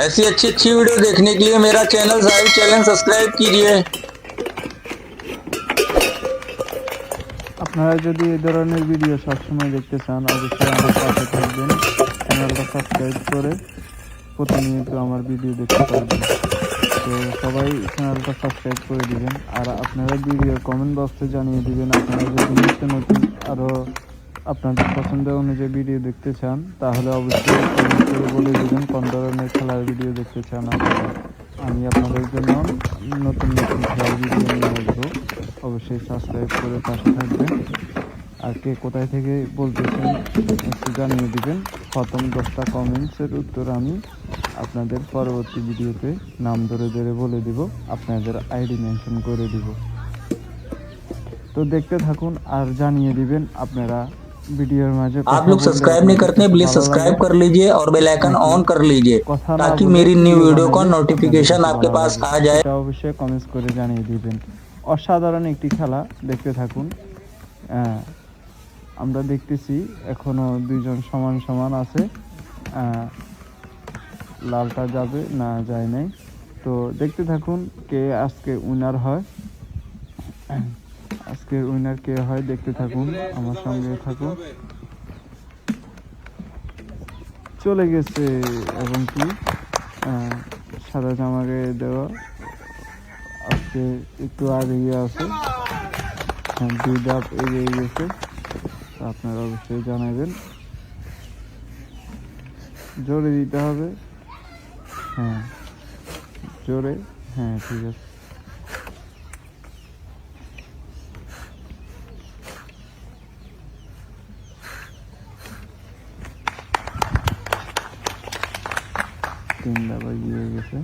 ऐसी अच्छी अच्छी वीडियो देखने के लिए मेरा चैनल साहिल चैनल सब्सक्राइब कीजिए আপনারা যদি এই ধরনের ভিডিও সবসময় দেখতে চান অবশ্যই আমার পাশে থাকবেন চ্যানেলটা সাবস্ক্রাইব করে প্রতিনিয়ত আমার ভিডিও দেখতে পারবেন তো সবাই চ্যানেলটা সাবস্ক্রাইব করে দিবেন আর আপনারা ভিডিও কমেন্ট বক্সে জানিয়ে দিবেন আপনারা যদি নিত্য নতুন আরও আপনাদের পছন্দ অনুযায়ী ভিডিও দেখতে চান, তাহলে অবশ্যই বলে দেবেন, কোন ধরনের খেলার ভিডিও দেখতে চান আপনারা। আমি আপনাদের জন্য নতুন নতুন খেলার ভিডিও নিয়ে আসব। অবশ্যই সাবস্ক্রাইব করে পাশে থাকবেন। আর কে কোথায় থেকে বলতেছেন একটু জানিয়ে দেবেন। প্রথম দশটা কমেন্টসের উত্তর আমি আপনাদের পরবর্তী ভিডিওতে নাম ধরে ধরে বলে দিব, আপনাদের আইডি মেনশন করে দিব। তো দেখতে থাকুন আর জানিয়ে দিবেন আপনারা ভিডিওর মাঝে आप लोग सब्सक्राइब नहीं करते हैं प्लीज सब्सक्राइब कर लीजिए और बेल आइकन ऑन कर लीजिए কথা না ताकि বলে मेरी न्यू ভিডিও वीडियो का বানালে नोटिफिकेशन আপনাদের आपके ভালো पास লাগবে। आ जाए এটা অবশ্যই কমেন্টস করে জানিয়ে দিবেন অসাধারণ একটি খেলা দেখতে থাকুন আহ, আমরা দেখতেছি এখনো দুইজন সমান সমান আছে আহ, লালটা যাবে না যায় নাই তো দেখতে থাকুন কে আজকে উইনার হয় আজকের উইনার কে হয় দেখতে থাকুন আমার সঙ্গে থাকুন। চলে গেছে এবং কি সাদা জামা গায়ে দেওয়া। আজকে একটু আগিয়ে আছে। হ্যাঁ, দুই ধাপ এগিয়ে গেছে। আপনারা অবশ্যই জানাবেন। জোরে দিতে হবে। হ্যাঁ জোরে। হ্যাঁ ঠিক আছে। গেছে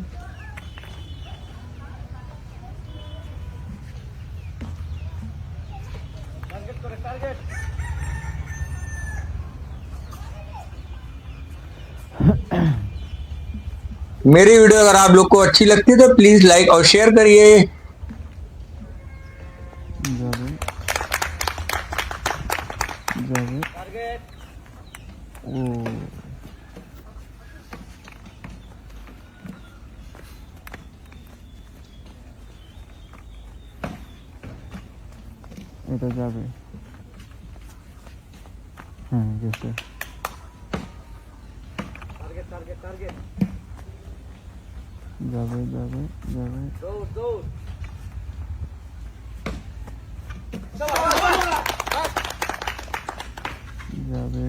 मेरी वीडियो अगर आप लोग को अच्छी लगती है तो प्लीज़ लाइक और शेयर करिए। এটা যাবে হ্যাঁ গেছে যাবে যাবে যাবে যাবে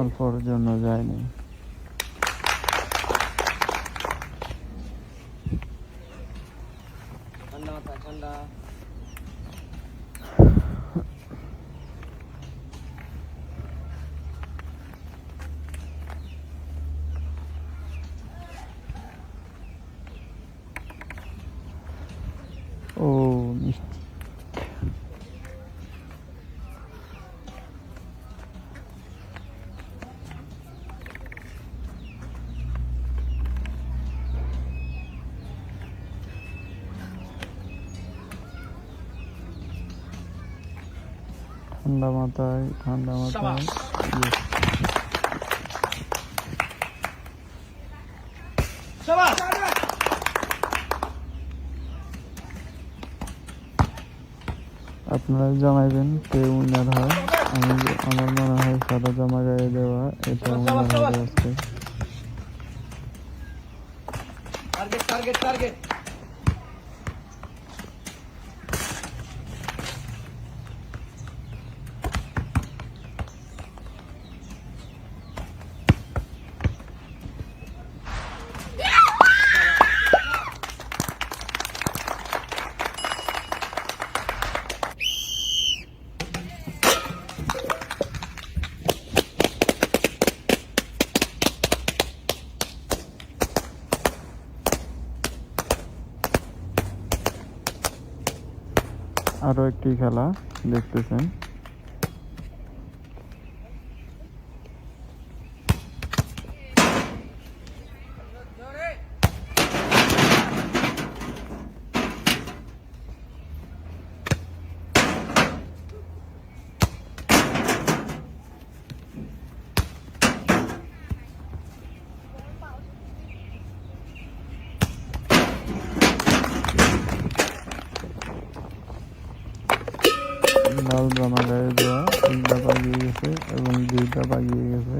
অল্পর জন্য যায়নি ও মিষ্টি ঠান্ডা মাথায় ঠান্ডা মাথায়. আপনারা জানাইবেন কে উইনার হয়। আমি, আমার মনে হয় সাদা জামা গায়ে দেওয়া, এটা উইনার হবে আজকে। টার্গেট টার্গেট টার্গেট আরও একটি খেলা দেখতেছেন। লাল জামা গায়ে দেওয়া, তিনটা বাগিয়ে গেছে এবং দুইটা বাগিয়ে গেছে।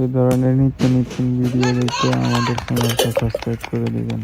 এই ধরনের নিত্য নতুন ভিডিও দেখতে আমাদের চ্যানেলটা সাবস্ক্রাইব করে দিবেন।